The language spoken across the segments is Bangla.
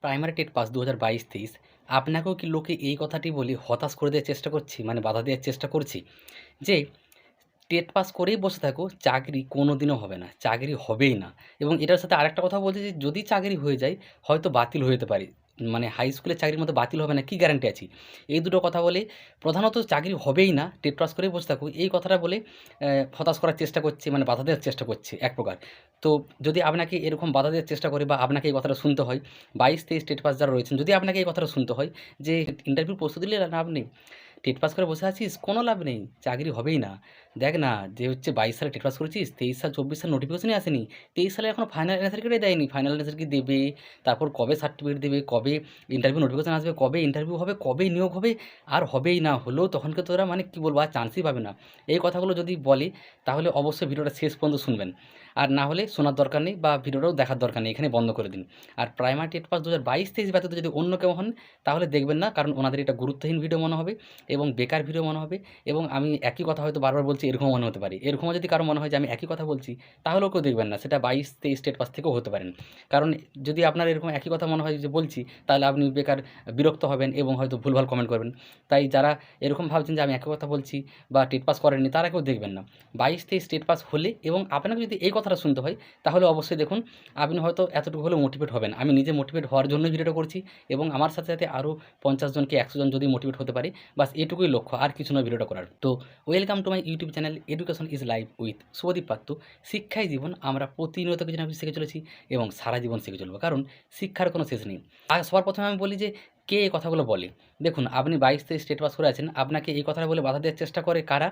প্রাইমারি টেট পাস দু হাজার বাইশ, তেইশ। আপনাকেও কি লোকে এই কথাটি বলি হতাশ করে দেওয়ার চেষ্টা করছি? মানে বাধা দেওয়ার চেষ্টা করছি? যে, টেট পাস করেই বসে থাকো, চাকরি কোনো দিনও হবে না, চাকরি হবেই না। এবং এটার সাথে আরেকটা কথা বলছে যে, যদি চাকরি হয়ে যায়, হয়তো বাতিল হয়ে যেতে পারে। মানে হাই স্কুলের চাকরির মতো বাতিল হবে না, কি গ্যারান্টি আছে? এই দুটো কথা বলে প্রধানত চাকরি হবেই না টেট পাস করেই বসে থাকুক এই কথাটা বলে হতাশ করার চেষ্টা করছে মানে বাধা দেওয়ার চেষ্টা করছে এক প্রকার। তো যদি আপনাকে এরকম বাধা দেওয়ার চেষ্টা করে বা আপনাকে এই কথাটা শুনতে হয়, বাইশ তেইশ টেট পাস যারা রয়েছেন, যদি আপনাকে এই কথাটা শুনতে হয় যে ইন্টারভিউ প্রস্তুতি নিলে না নেই টেট পাস করে বসে আছিস, কোনো লাভ নেই, চাকরি হবেই না। দেখ না, যে হচ্ছে বাইশ সালে টেট পাস করেছিস, তেইশ সাল, চব্বিশ সাল নোটিফিকেশনই আসেনি। তেইশ সালে এখনও ফাইনাল সার্টিফিকেটই দেয়নি ফাইনাল সার্টিফিকেট দেবে? তারপর কবে সার্টিফিকেট দেবে? কবে ইন্টারভিউ নোটিফিকেশন আসবে? কবে ইন্টারভিউ হবে? কবে নিয়োগ হবে? আর হবেই না, হলেও তখনকে তোরা মানে কী বলব, আর চান্সই পাবে না। এই কথাগুলো যদি বলে, তাহলে অবশ্যই ভিডিওটা শেষ পর্যন্ত শুনবেন। আর না হলে শোনার দরকার নেই বা ভিডিওটাও দেখার দরকার নেই, এখানে বন্ধ করে দিন। আর প্রাইমারি টেট পাস দু হাজার বাইশ তেইশ ব্যতীত যদি অন্য কেউ হন, তাহলে দেখবেন না, কারণ ওনাদের এটা গুরুত্বহীন ভিডিও মনে হবে এবং বেকার ভিডিও মনে হবে এবং আমি একই কথা হয়তো বারবার বলছি এরকম মনে হতে পারে। এরকমও যদি কারও মনে হয় যে আমি একই কথা বলছি, তাহলেও কেউ দেখবেন না, সেটা বাইশ তেইশ স্টেট পাস থেকেও হতে পারেন। কারণ যদি আপনার এরকম একই কথা মনে হয় যে বলছি, তাহলে আপনি বেকার, বিরক্ত হবেন এবং হয়তো ভুলভাল কমেন্ট করবেন। তাই যারা এরকম ভাবছেন যে আমি একই কথা বলছি বা টেট পাস করেননি, তারা কেউ দেখবেন না। বাইশ তেইশ স্টেট পাস হলে এবং আপনাকে যদি এই কথাটা শুনতে হয়, তাহলে অবশ্যই দেখুন, আপনি হয়তো এতটুকু হলেও মোটিভেট হবেন। আমি নিজে মোটিভেট হওয়ার জন্য ভিডিওটা করছি এবং আমার সাথে সাথে আরও পঞ্চাশ জনকে, একশো জন যদি মোটিভেট হতে পারে বাস এটুকুই লক্ষ্য, আর কিছু নয় ভিডিওটা করার। তো welcome to my YouTube channel education is live with Shubhadeep Patra শিক্ষাই জীবন, আমরা প্রতিনিয়ত কিছু না কিছু শিখে চলেছি এবং সারা জীবন শিখে চলবো, কারণ শিক্ষার কোনো শেষ নেই। আর সবার প্রথমে আমি বলি যে, কে এই কথাগুলো বলে? দেখুন, আপনি বাইশ তেইশ স্টেট পাস করে আছেন, আপনাকে এই কথাটা বলে বাধা দেওয়ার চেষ্টা করে কারা?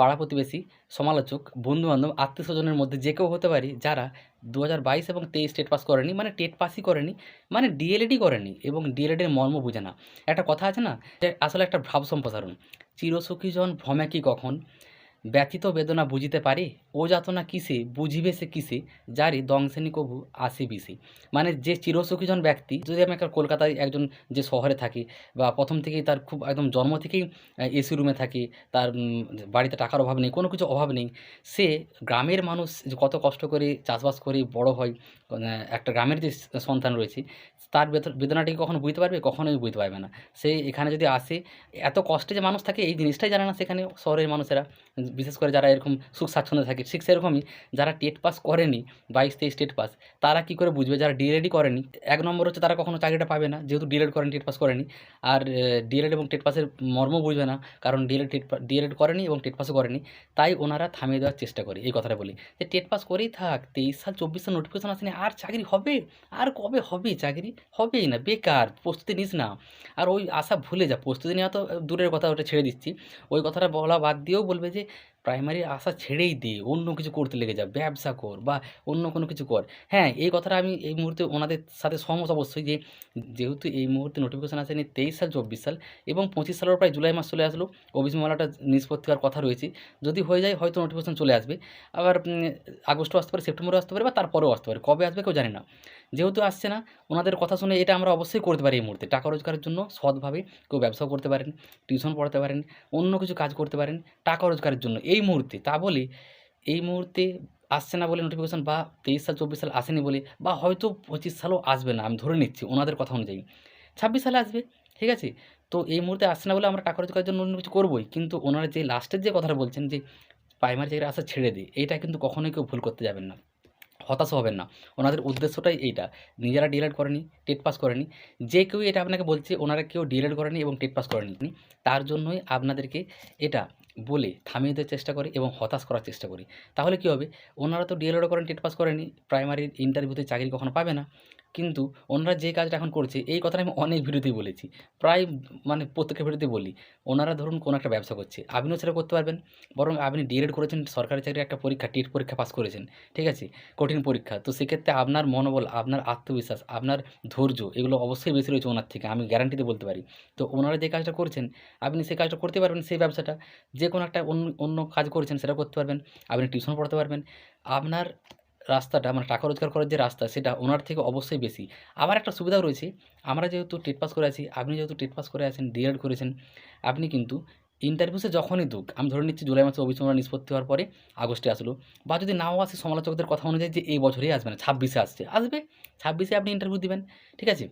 পাড়া প্রতিবেশী, সমালোচক, বন্ধুবান্ধব আত্মীয় স্বজনের মধ্যে যে কেউ হতে পারে, যারা দু হাজার বাইশ এবং তেইশ টেট পাস করেনি মানে টেট পাসই করেনি মানে ডিএলএডই করেনি এবং ডিএলএডের মর্ম বুঝে না। একটা কথা আছে না, যে আসলে একটা ভাব সম্প্রসারণ চিরসুখী জন ভ্রমে কি কখন? ব্যথিত বেদনা বুঝিতে পারে, ও যাতনা কিসে, বুঝিবে সে কিসে যারে দংশেনি কভু আসে বিসে মানে যে চিরসুখীজন ব্যক্তি, যদি আমি একটা কলকাতায় একজন যে শহরে থাকি, বা প্রথম থেকেই তার খুব একদম জন্ম থেকেই এসি রুমে থাকে, তার বাড়িতে টাকার অভাব নেই, কোনো কিছু অভাব নেই, সে গ্রামের মানুষ কত কষ্ট করে চাষবাস করে বড় হয় একটা গ্রামের যে সন্তান রয়েছে, তার বেদ- বেদনাটাকে কখনো বুঝতে পারবে, কখনোই বুঝতে পারবে না। সে এখানে যদি আসে, এত কষ্টে যে মানুষ থাকে, এই জিনিসটাই জানে না সেখানে শহরের মানুষেরা। বিশেষ করে যারা এরকম সুখ স্বাচ্ছন্দ্যে থাকে, ঠিক সেরকমই যারা টেট পাস করেনি, বাইশ তেইশ টেট পাস, তারা কী করে বুঝবে? যারা ডিএলএডই করেনি, এক নম্বর হচ্ছে তারা কখনো চাকরিটা পাবে না, যেহেতু ডিএলএড করেনি, টেট পাস করেনি, আর ডিএলএড এবং টেট পাসের মর্ম বুঝবে না, কারণ ডিএলএড, টেট ডিএলএড করেনি এবং টেট পাসও করেনি, তাই ওনারা থামিয়ে দেওয়ার চেষ্টা করে, এই কথাটা বলি। যে টেট পাস করেই থাক, তেইশ সাল, চব্বিশ সাল নোটিফিকেশন আসেনি, আর চাকরি হবে? আর কবে হবে? চাকরি হবেই না, বেকার, প্রস্তুতি নিস না। আর ওই আশা ভুলে যা, প্রস্তুতি নেওয়া তো দূরের কথা, ওটা ছেড়ে দিচ্ছি। ওই কথাটা বলা বাদ দিয়েও বলবে যে люди প্রাইমারি আশা ছেড়েই দে, অন্য কিছু করতে লেগে যা, ব্যবসা কর বা অন্য কোনো কিছু কর। হ্যাঁ এই কথাটা আমি এই মুহূর্তে ওনাদের সাথে সহমত অবশ্যই যে, যেহেতু এই মুহূর্তে নোটিফিকেশান আসেনি তেইশ সাল, চব্বিশ সাল এবং পঁচিশ সালের প্রায় জুলাই মাস চলে আসলো ওবিসি মালাটা নিষ্পত্তি হওয়ার কথা রয়েছে। যদি হয়ে যায়, হয়তো নোটিফিকেশান চলে আসবে। আবার আগস্টও আসতে পারে, সেপ্টেম্বরও আসতে পারে বা তারপরেও আসতে পারে, কবে আসবে কেউ জানে না। যেহেতু আসছে না, ওনাদের কথা শুনে এটা আমরা অবশ্যই করতে পারি এই মুহূর্তে। টাকা রোজগারের জন্য সৎভাবে কেউ ব্যবসাও করতে পারেন টিউশন পড়াতে পারেন, অন্য কিছু কাজ করতে পারেন, টাকা রোজগারের জন্য। এই মুহূর্তে, তা বলে এই মুহূর্তে আসছে না বলে নোটিফিকেশন বা তেইশ সাল, চব্বিশ সাল আসেনি বলে বা হয়তো পঁচিশ সালও আসবে না, আমি ধরে নিচ্ছি ওনাদের কথা অনুযায়ী। ছাব্বিশ সালে আসবে, ঠিক আছে? তো এই মুহূর্তে আসছে না বলে আমরা টাকা রোজগারের জন্য অন্য কিছু করবোই, কিন্তু ওনারা যে লাস্টের যে কথাটা বলছেন যে প্রাইমারি চাকরি আসা ছেড়ে দিই এইটা কিন্তু কখনোই কেউ ভুল করতে যাবেন না হতাশ হবেন না। ওনাদের উদ্দেশ্যটাই এইটা, নিজেরা ডিএলএড করেনি, টেট পাস করেনি, যে কেউ এটা আপনাকে বলছে, ওনারা কেউ ডিএলএড করেনি এবং টেট পাস করেনি। তার জন্যই আপনাদেরকে এটা বলে থামিয়ে দেওয়ার চেষ্টা করি এবং হতাশ করার চেষ্টা করি। তাহলে কি হবে? ওনারা তো ডিএলএডও করেন টেট পাস করেনি প্রাইমারি ইন্টারভিউতে চাকরি কখনো পাবে না। কিন্তু ওনারা যে কাজটা এখন করছে, এই কথাটা আমি অনেক ভিডিওতেই বলেছি। প্রায় মানে প্রত্যেকের ভিডিওতে বলি, ওনারা ধরুন কোনো একটা ব্যবসা করছে, আপনিও সেটা করতে পারবেন। বরং আপনি ডিএড করেছেন, সরকারি চাকরির একটা পরীক্ষা, টিট পরীক্ষা পাস করেছেন, ঠিক আছে? কঠিন পরীক্ষা। তো সেক্ষেত্রে আপনার মনোবল, আপনার আত্মবিশ্বাস, আপনার ধৈর্য, এগুলো অবশ্যই বেশি রয়েছে ওনার থেকে, আমি গ্যারান্টিতে বলতে পারি। তো ওনারা যে কাজটা করছেন, আপনি সেই কাজটা করতে পারবেন, সেই ব্যবসাটা। যে কোনো একটা অন্য অন্য কাজ করেছেন, সেটা করতে পারবেন। আপনি টিউশন পড়াতে পারবেন। আপনার রাস্তাটা মানে টাকা রোজগার করার যে রাস্তা, সেটা ওনার থেকে অবশ্যই বেশি। আবার একটা সুবিধাও রয়েছে। আমরা যেহেতু টেট পাস করে আছি, আপনি যেহেতু টেট পাস করে আছেন, ডিএড করেছেন, আপনি কিন্তু ইন্টারভিউসে যখনই দুক, আমি ধরে নিচ্ছি জুলাই মাসে অভিসংবাদ নিষ্পত্তি হওয়ার পরে আগস্টে আসলো, বা যদি নাও আসে সমালোচকদের কথা অনুযায়ী যে এই বছরেই আসবে না, ছাব্বিশে আসছে, আসবে, ছাব্বিশে আপনি ইন্টারভিউ দেবেন, ঠিক আছে?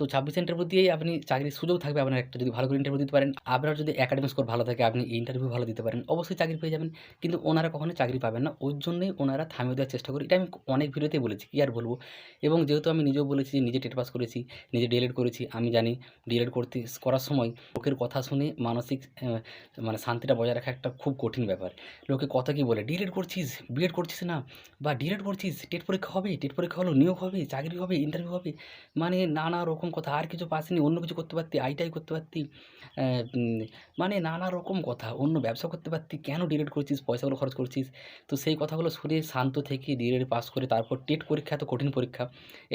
তো ছাব্বিশে ইন্টারভিউ দিয়েই আপনি চাকরির সুযোগ থাকবে, আপনার একটা যদি ভালো করে ইন্টারভিউ দিতে পারেন, আপনার যদি একাডেমিক স্কোর ভালো থাকে, আপনি ইন্টারভিউ ভালো দিতে পারেন, অবশ্যই চাকরি পেয়ে যাবেন। কিন্তু ওনারা কখনোই চাকরি পাবেন না ওর জন্যই ওনারা থামিয়ে দেওয়ার চেষ্টা করি। এটা আমি অনেক ভিডিওতেই বলেছি, কী আর বলব? এবং যেহেতু আমি নিজেও বলেছি যে নিজে টেট পাস করেছি, নিজে ডিএলএড করেছি, আমি জানি ডিএলএড করতে, করার সময় লোকের কথা শুনে মানসিক মানে শান্তিটা বজায় রাখা একটা খুব কঠিন ব্যাপার। লোকে কথা কি বলে? ডিএলএড করছিস? বিএড করছিস না? বা ডিএলএড করছিস? টেট পরীক্ষা হবে, টেট পরীক্ষা হলো, নিয়োগ হবে, চাকরি হবে ইন্টারভিউ হবে। মানে নানা রকম কথা, আর কিছু পাসনি, অন্য কিছু করতে পারতি আইটাই করতে পারতি মানে নানা রকম কথা, অন্য ব্যবসা করতে পারতি, কেন ডিএলএড করছিস, পয়সাগুলো খরচ করছিস? তো সেই কথাগুলো শুনে শান্ত থেকে ডিএলএড পাস করে তারপর টেট পরীক্ষা, এত কঠিন পরীক্ষা,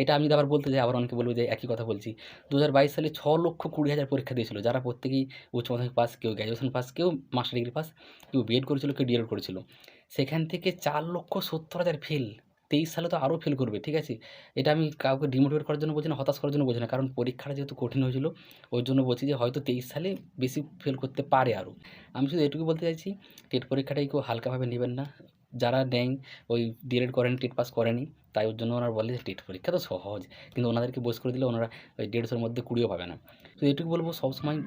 এটা আমি যদি আবার বলতে যাই আবার অনেকে বলব যে একই কথা বলছি। দু হাজার বাইশ সালে ছ লক্ষ কুড়ি হাজার পরীক্ষা দিয়েছিল, যারা প্রত্যেকেই উচ্চ মাধ্যমিক পাস, কেউ গ্র্যাজুয়েশন পাস, কেউ মাস্টার ডিগ্রি পাস, কেউ বিএড করেছিল, কেউ ডিএড করেছিল। সেখান থেকে চার লক্ষ সত্তর হাজার ফেল তেইশ সালে তো আরও ফেল করবে, ঠিক আছে? এটা আমি কাউকে ডিমোটিভেট করার জন্য বলছি না, হতাশ করার জন্য বলছি না, কারণ পরীক্ষাটা যেহেতু কঠিন হয়েছিল, ওই জন্য বলছি যে হয়তো তেইশ সালে বেশি ফেল করতে পারে আরও। আমি শুধু এটুকু বলতে চাইছি, টেট পরীক্ষাটাই কেউ হালকাভাবে নেবেন না। যারা নেয় ওই ডিএড করেন, টেট পাস করেনি, তাই ওর জন্য ওনারা বলে যে টেট পরীক্ষা তো সহজ, কিন্তু ওনাদেরকে বস করে দিলে ওনারা ওই দেড়শোর মধ্যে কুড়িও পাবে না। তো এটুকু বলব, সবসময়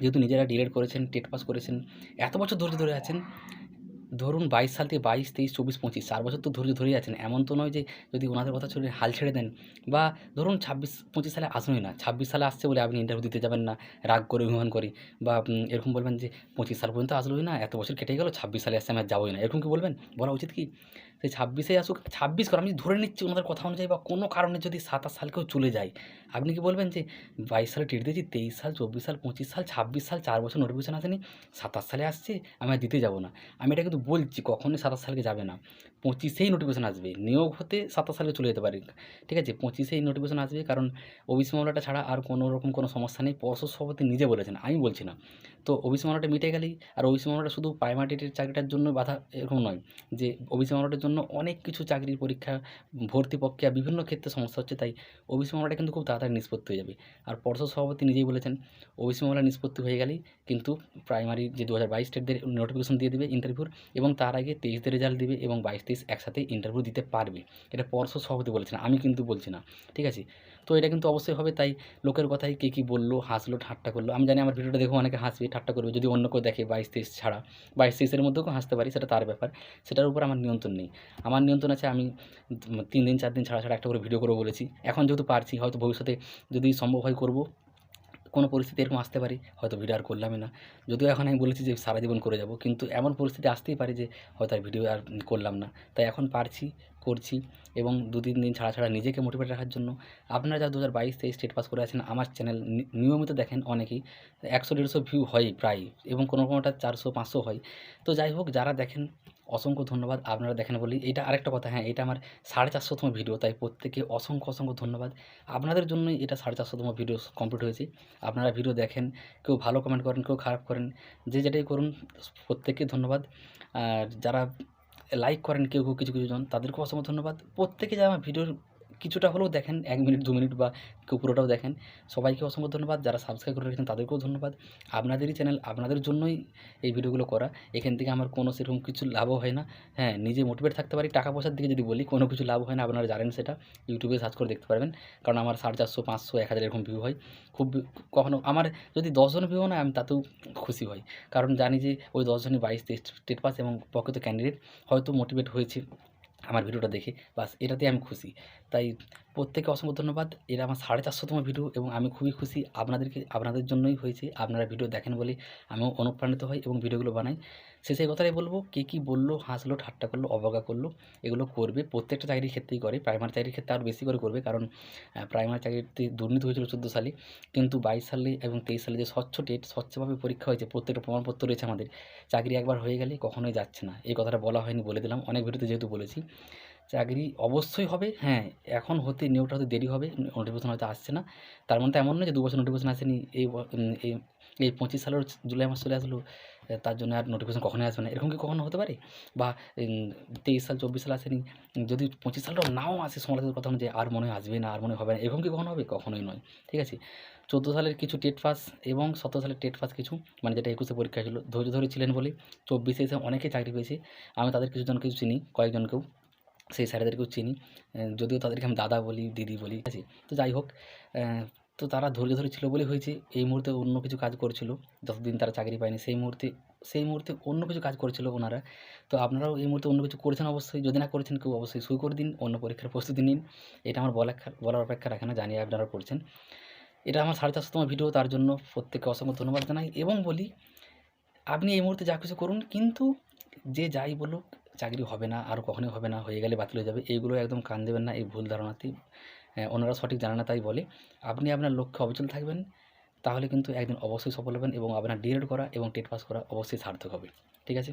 যেহেতু নিজেরা ডিএড করেছেন, টেট পাস করেছেন, এত বছর ধরে ধরে আছেন ধরুন বাইশ সাল থেকে বাইশ, তেইশ, চব্বিশ, পঁচিশ, চার বছর তো ধৈর্য ধরেই আছেন, এমন তো নয় যে যদি ওনাদের কথা চলে হাল ছেড়ে দেন বা ধরুন ছাব্বিশ, পঁচিশ সালে আসুনই না, ছাব্বিশ সালে আসছে বলে আপনি ইন্টারভিউ দিতে যাবেন না, রাগ করে, অভিমান করে বা এরকম বলবেন যে পঁচিশ সাল পর্যন্ত আসলোই না, এত বছর কেটে গেল, ছাব্বিশ সালে আসছে আমি আর যাবোই না, এরকম কি বলবেন? বলা উচিত কি? সেই ছাব্বিশে আসুক, ছাব্বিশ করে আমি ধরে নিচ্ছি ওনাদের কথা অনুযায়ী বা কোনো কারণে যদি সাতাশ সালকেও চলে যায়, আপনি কি বলবেন যে বাইশ সালে টেট দিয়েছি, তেইশ সাল, চব্বিশ সাল, পঁচিশ সাল, ছাব্বিশ সাল, চার বছর নোটিফিকেশন আসেনি, সাতাশ সালে আসছে, আমি আর দিতে যাব না। আমি এটা কিন্তু বলছি, কখনোই সাতাশ সালকে যাবে না। পঁচিশেই নোটিফিকেশন আসবে, নিয়োগ হতে সাতাশ সালে চলে যেতে পারে। ঠিক আছে? পঁচিশেই নোটিফিকেশন আসবে কারণ ওবিসি মামলাটা ছাড়া আর কোনো রকম কোনো সমস্যা নেই। পর্ষদ সভাপতি নিজে বলেছেন, আমি বলছি না। তো ওবিসি মামলাটা মিটে গেলেই আর ওবিসি মামলাটা শুধু প্রাইমারি চাকরিটার জন্য বাধা এরকম নয় যে ওবিসি মামলাটার জন্য অনেক কিছু চাকরির পরীক্ষা, ভর্তি প্রক্রিয়া বিভিন্ন ক্ষেত্রে সমস্যা হচ্ছে, তাই ওবিসি মামলাটা কিন্তু খুব তাড়াতাড়ি নিষ্পত্তি হয়ে যাবে। আর পর্ষদ সভাপতি নিজেই বলেছেন ওবিসি মামলা নিষ্পত্তি হয়ে গেলেই কিন্তু প্রাইমারি যে দু হাজার বাইশ স্টেটদের নোটিফিকেশন দিয়ে দেবে ইন্টারভিউর এবং তার আগে তেইশদের রেজাল্ট দিবে এবং বাইশ তেইশ একসাথে ইন্টারভিউ দিতে পারবে। এটা পর্ষদ সভাপতি বলেছেন, আমি কিন্তু বলছি না, ঠিক আছে? তো এটা কিন্তু অবশ্যই হবে, তাই লোকের কথাই কে কী বলল, হাসলো, ঠাট্টা করল। আমি জানি আমার ভিডিওটা দেখো অনেকে হাসবে, ঠাট্টা করবে, যদি অন্য কেউ দেখে বাইশ তেইশ ছাড়া। বাইশ তেইশের মধ্যেও হাসতে পারি, সেটা তার ব্যাপার। সেটার উপর আমার নিয়ন্ত্রণ নেই। আমার নিয়ন্ত্রণ আছে, আমি তিন দিন, চার দিন ছাড়া ছাড়া একটা করে ভিডিও করব বলেছি। এখন যেহেতু পারছি, হয়তো ভবিষ্যতে যদি সম্ভব হয় করব। কোনো পরিস্থিতি এরকম আসতে পারি, হয়তো ভিডিও আর করলামই না। যদিও এখন আমি বলেছি যে সারা জীবন করে যাব, কিন্তু এমন পরিস্থিতি আসতেই পারে যে হয়তো আর ভিডিও আর করলাম না। তাই এখন পারছি, করছি এবং দু তিন দিন ছাড়া ছাড়া নিজেকে মোটিভেট রাখার জন্য। আপনারা যা দু হাজার বাইশ তেইশ স্টেট পাস করে আছেন, আমার চ্যানেল নিয়মিত দেখেন অনেকেই। একশো দেড়শো ভিউ হয় প্রায় এবং কোনো কোনোটা চারশো পাঁচশো হয়। তো যাই হোক, যারা দেখেন অসংখ্য ধন্যবাদ আপনারা দেখেন বলি এটা আরেকটা কথা হ্যাঁ এটা আমার সাড়ে চারশোতম ভিডিও তাই প্রত্যেকে অসংখ্য অসংখ্য ধন্যবাদ। আপনাদের জন্যই এটা সাড়ে চারশোতম ভিডিও কমপ্লিট হয়েছে। আপনারা ভিডিও দেখেন, কেউ ভালো কমেন্ট করেন, কেউ খারাপ করেন, যে যেটাই করুন, প্রত্যেককে ধন্যবাদ। আর যারা লাইক করেন, কেউ কেউ কিছু কিছু জন, তাদেরকেও অসংখ্য ধন্যবাদ। প্রত্যেকে যারা আমার ভিডিওর কিছুটা হলেও দেখেন এক মিনিট দু মিনিট বা কেউ পুরোটাও দেখেন সবাইকে অসংখ্য ধন্যবাদ যারা সাবস্ক্রাইব করে রেখেছেন তাদেরকেও ধন্যবাদ আপনাদেরই চ্যানেল আপনাদের জন্যই এই ভিডিওগুলো করা এখান থেকে আমার কোনো সেরকম কিছু লাভও হয় না হ্যাঁ নিজে মোটিভেট থাকতে পারি টাকা পয়সার দিকে যদি বলি কোনো কিছু লাভ হয় না আপনারা জানেন সেটা ইউটিউবে সার্চ করে দেখতে পারবেন কারণ আমার সাড়ে চারশো পাঁচশো এক হাজার এরকম ভিউ হয় খুব কখনো আমার যদি দশজন ভিউ না আমি তাতেও খুশি হই কারণ জানি যে ওই দশজনই বাইশ তেইশ স্টেট পাস এবং প্রকৃত ক্যান্ডিডেট হয়তো মোটিভেট হয়েছে আমার ভিডিওটা দেখে, বাস এটাতে আমি খুশি। তাই প্রত্যেকে অসংখ্য ধন্যবাদ। এটা আমার সাড়ে চারশোতম ভিডিও এবং আমি খুবই খুশি আপনাদেরকে, আপনাদের জন্যই হয়েছে আপনারা ভিডিও দেখেন বলে আমিও অনুপ্রাণিত হই এবং ভিডিওগুলো বানাই। শেষে কথাটাই বলব, কে কী বলল, হাসলো, ঠাট্টা করল, অবজ্ঞা করল, এগুলো করবে, প্রত্যেকটা চাকরির ক্ষেত্রেই করে প্রাইমারি চাকরির ক্ষেত্রে আরও বেশি করে করবে কারণ প্রাইমারি চাকরিতে দুর্নীতি হয়েছিল চোদ্দ সালে, কিন্তু বাইশ সালে এবং তেইশ সালে যে স্বচ্ছ ডেট স্বচ্ছভাবে পরীক্ষা হয়েছে, প্রত্যেকটা প্রমাণপত্র রয়েছে আমাদের, চাকরি একবার হয়ে গেলে কখনোই যাচ্ছে না, এই কথাটা বলা হয়নি বলে দিলাম, অনেক ভিডিওতে যেহেতু বলেছি, চাকরি অবশ্যই হবে হ্যাঁ এখন হতে নিয়োগটা হতে দেরি হবে নোটিফিকেশন হয়তো আসছে না, তার মধ্যে এমন নয় যে দু বছর নোটিফিকেশন আসেনি এই এই পঁচিশ সালের জুলাই মাস চলে আসলো তার জন্য আর নোটিফিকেশন কখনোই আসবে না। এরকম কি কখনো হতে পারে? বা তেইশ সাল, চব্বিশ সাল আসেনি, যদি পঁচিশ সালটাও নাও আসে সমালোচকের কথা অনুযায়ী, আর মনে আসবে না, আর মনে হবে না, এরকম কি কখনো হবে? কখনোই নয়, ঠিক আছে? চোদ্দ সালের কিছু টেট পাস এবং সতেরো সালের টেট পাস কিছু মানে যেটা একুশে পরীক্ষা ছিল, ধৈর্য ধরে ছিলেন বলে চব্বিশে এসে অনেকে চাকরি পেয়েছে। আমি তাদের কিছু জনকে চিনি, কয়েকজনকেও, সেই স্যারেদেরকেও চিনি যদিও তাদেরকে আমি দাদা বলি, দিদি বলি, ঠিক আছে? তো যাই হোক তো তারা ধৈর্য ধরেছিল বলেই হয়েছে। এই মুহূর্তে অন্য কিছু কাজ করছিল। যতদিন তারা চাকরি পায়নি, সেই মুহূর্তে সেই মুহূর্তে অন্য কিছু কাজ করছিল ওনারা। তো আপনারাও এই মুহূর্তে অন্য কিছু করেছেন অবশ্যই। যদি না করেছেন, কেউ অবশ্যই শুরু করে দিন, অন্য পরীক্ষার প্রস্তুতি নিন। এটা আমার বলা বলার অপেক্ষা রাখে না, জানি আপনারা করছেন। এটা আমার সাড়ে চারশোতম ভিডিও, তার জন্য প্রত্যেককে অসংখ্য ধন্যবাদ জানাই এবং বলি, আপনি এই মুহূর্তে যা কিছু করুন, কিন্তু যে যাই বলুক, চাকরি হবে না, আর কখনোই হবে না, হয়ে গেলে বাতিল হয়ে যাবে। এইগুলো একদম কান দেবেন না, এই ভুল ধারণাতেই হ্যাঁ, ওনারা সঠিক জানে না তাই বলে। আপনি আপনার লক্ষ্যে অবিচল থাকবেন তাহলে কিন্তু একদিন অবশ্যই সফল হবেন এবং আপনার ডিএড করা এবং টেট পাস করা অবশ্যই সার্থক হবে। ঠিক আছে?